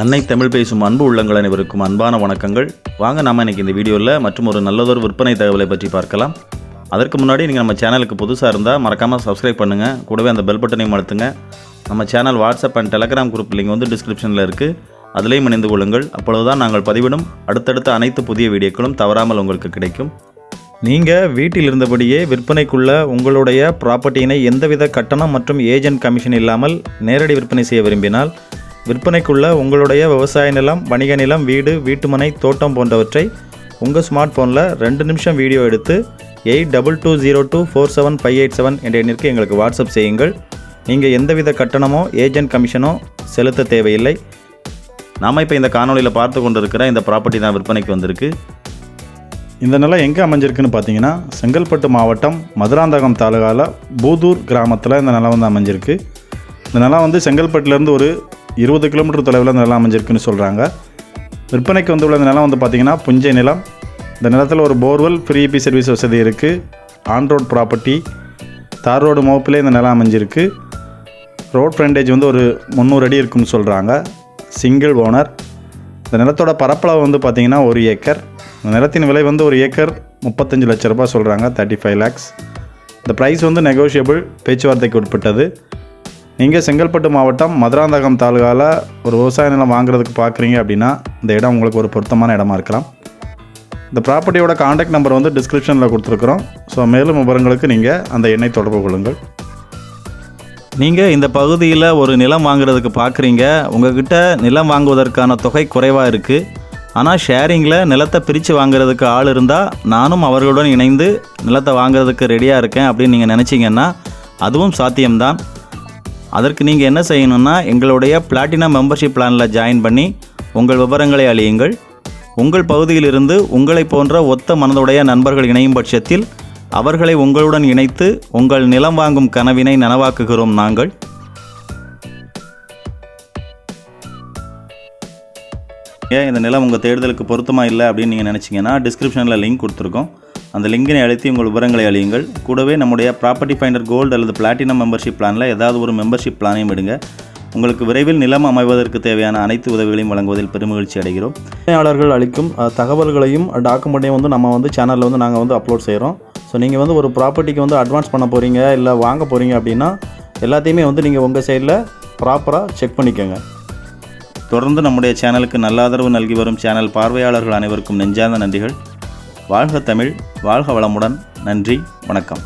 அன்னை தமிழ் பேசும் அன்பு உள்ளங்கள் அனைவருக்கும் அன்பான வணக்கங்கள். வாங்க நாம இன்னைக்கு இந்த வீடியோவில் மற்றும் ஒரு நல்லதொரு விற்பனை தகவலை பற்றி பார்க்கலாம். அதற்கு முன்னாடி நீங்கள் நம்ம சேனலுக்கு புதுசாக இருந்தால் மறக்காமல் சப்ஸ்கிரைப் பண்ணுங்கள் கூடவே அந்த பெல் பட்டனையும் அழுத்துங்க. நம்ம channel WhatsApp and Telegram group link வந்து டிஸ்கிரிப்ஷனில் இருக்குது அதிலையும் இணைந்து கொள்ளுங்கள். அப்பொழுதுதான் நாங்கள் பதிவிடும் அடுத்தடுத்த அனைத்து புதிய வீடியோக்களும் தவறாமல் உங்களுக்கு கிடைக்கும். நீங்கள் வீட்டில் இருந்தபடியே விற்பனைக்குள்ள உங்களுடைய ப்ராப்பர்ட்டியினை எந்தவித கட்டணம் மற்றும் ஏஜென்ட் கமிஷன் இல்லாமல் நேரடி விற்பனை செய்ய விரும்பினால் விற்பனைக்குள்ள உங்களுடைய விவசாய நிலம் வணிக நிலம் வீடு வீட்டுமனை தோட்டம் போன்றவற்றை உங்கள் ஸ்மார்ட் ஃபோனில் ரெண்டு நிமிஷம் வீடியோ எடுத்து eight double two zero two four seven five eight seven என்ற எண்ணிற்கு எங்களுக்கு வாட்ஸ்அப் செய்யுங்கள். நீங்கள் எந்தவித கட்டணமோ ஏஜென்ட் கமிஷனோ செலுத்த தேவையில்லை. நாம் இப்போ இந்த காணொளியில் பார்த்து கொண்டிருக்கிற இந்த ப்ராப்பர்ட்டி தான் விற்பனைக்கு வந்திருக்கு. இந்த நிலம் எங்கே அமைஞ்சிருக்குன்னு பார்த்தீங்கன்னா செங்கல்பட்டு மாவட்டம் மதுராந்தகம் தாலுகாவில் பூதூர் கிராமத்தில் இந்த நிலம் வந்து அமைஞ்சிருக்கு. இந்த நிலம் வந்து செங்கல்பட்டுலேருந்து ஒரு இருபது கிலோமீட்டர் தொலைவில் இந்த நிலம் அமைஞ்சிருக்குன்னு சொல்கிறாங்க விற்பனைக்கு வந்துள்ள இந்த நிலம் வந்து பார்த்திங்கன்னா புஞ்சை நிலம். இந்த நிலத்தில் ஒரு போர்வெல் ஃப்ரீ பி சர்வீஸ் வசதி இருக்குது ஆன் ரோட் ப்ராப்பர்ட்டி. தார் ரோடு மோப்பிலே இந்த நிலம் அமைஞ்சிருக்கு. ரோட் ஃப்ரண்டேஜ் வந்து ஒரு முந்நூறு அடி இருக்குன்னு சொல்கிறாங்க சிங்கிள் ஓனர். இந்த நிலத்தோட பரப்பளவு வந்து பார்த்திங்கன்னா ஒரு ஏக்கர். இந்த நிலத்தின் விலை வந்து ஒரு ஏக்கர் முப்பத்தஞ்சு லட்ச ரூபா சொல்கிறாங்க தேர்ட்டி ஃபைவ் லேக்ஸ் இந்த ப்ரைஸ் வந்து நெகோஷியபிள் பேச்சுவார்த்தைக்கு உட்பட்டது. நீங்கள் செங்கல்பட்டு மாவட்டம் மதுராந்தகம் தாலுகாவில் ஒரு விவசாய நிலம் வாங்குறதுக்கு பார்க்குறீங்க அப்படின்னா இந்த இடம் உங்களுக்கு ஒரு பொருத்தமான இடமா இருக்கலாம். இந்த ப்ராப்பர்ட்டியோட காண்டாக்ட் நம்பர் வந்து டிஸ்கிரிப்ஷனில் கொடுத்துருக்குறோம். ஸோ மேலும் விவரங்களுக்கு நீங்கள் அந்த எண்ணை தொடர்பு கொள்ளுங்கள். நீங்கள் இந்த பகுதியில் ஒரு நிலம் வாங்குறதுக்கு பார்க்குறீங்க உங்ககிட்ட நிலம் வாங்குவதற்கான தொகை குறைவாக இருக்குது ஆனால் ஷேரிங்கில் நிலத்தை பிரித்து வாங்குறதுக்கு ஆள் இருந்தால் நானும் அவர்களுடன் இணைந்து நிலத்தை வாங்குறதுக்கு ரெடியாக இருக்கேன் அப்படின்னு நீங்கள் நினச்சிங்கன்னா அதுவும் சாத்தியம்தான். அதற்கு நீங்கள் என்ன செய்யணும்னா எங்களுடைய பிளாட்டினம் மெம்பர்ஷிப் பிளானில் ஜாயின் பண்ணி உங்கள் விவரங்களை அழியுங்கள். உங்கள் பகுதியிலிருந்து உங்களை போன்ற ஒத்த மனதுடைய நண்பர்கள் இணையும் பட்சத்தில் அவர்களை உங்களுடன் இணைத்து உங்கள் நிலம் வாங்கும் கனவினை நனவாக்குகிறோம் நாங்கள். ஏன் இந்த நிலம் உங்கள் தேடுதலுக்கு பொருத்தமாக இல்லை அப்படின்னு நீங்கள் நினச்சிங்கன்னா டிஸ்கிரிப்ஷனில் லிங்க் கொடுத்துருக்கோம். அந்த லிங்கினை அழுத்தி உங்கள் விவரங்களை அழியுங்கள். கூடவே நம்முடைய ப்ராப்பர்ட்டி ஃபைண்டர் கோல்டு அல்லது பிளாட்டினம் மெம்பர்ஷிப் பிளானில் ஏதாவது ஒரு மெம்பர்ஷிப் பிளானையும் விடுங்க. உங்களுக்கு விரைவில் நிலம் அமைவதற்கு தேவையான அனைத்து உதவிகளையும் வழங்குவதில் பெருமகிழ்ச்சி அடைகிறோம். உரிமையாளர்கள் அளிக்கும் தகவல்களையும் டாக்குமெண்ட்டையும் வந்து நம்ம வந்து சேனலில் வந்து நாங்கள் வந்து அப்லோட் செய்கிறோம் ஸோ நீங்கள் வந்து ஒரு ப்ராப்பர்ட்டிக்கு வந்து அட்வான்ஸ் பண்ண போகிறீங்க இல்லை வாங்க போகிறீங்க அப்படின்னா எல்லாத்தையுமே வந்து நீங்கள் உங்கள் சைடில் ப்ராப்பராக செக் பண்ணிக்கோங்க. தொடர்ந்து நம்முடைய சேனலுக்கு நல்ல ஆதரவு நல்கி வரும் சேனல் பார்வையாளர்கள் அனைவருக்கும் நெஞ்சார்ந்த நன்றிகள். வாழ்க தமிழ் வாழ்க வளமுடன். நன்றி வணக்கம்.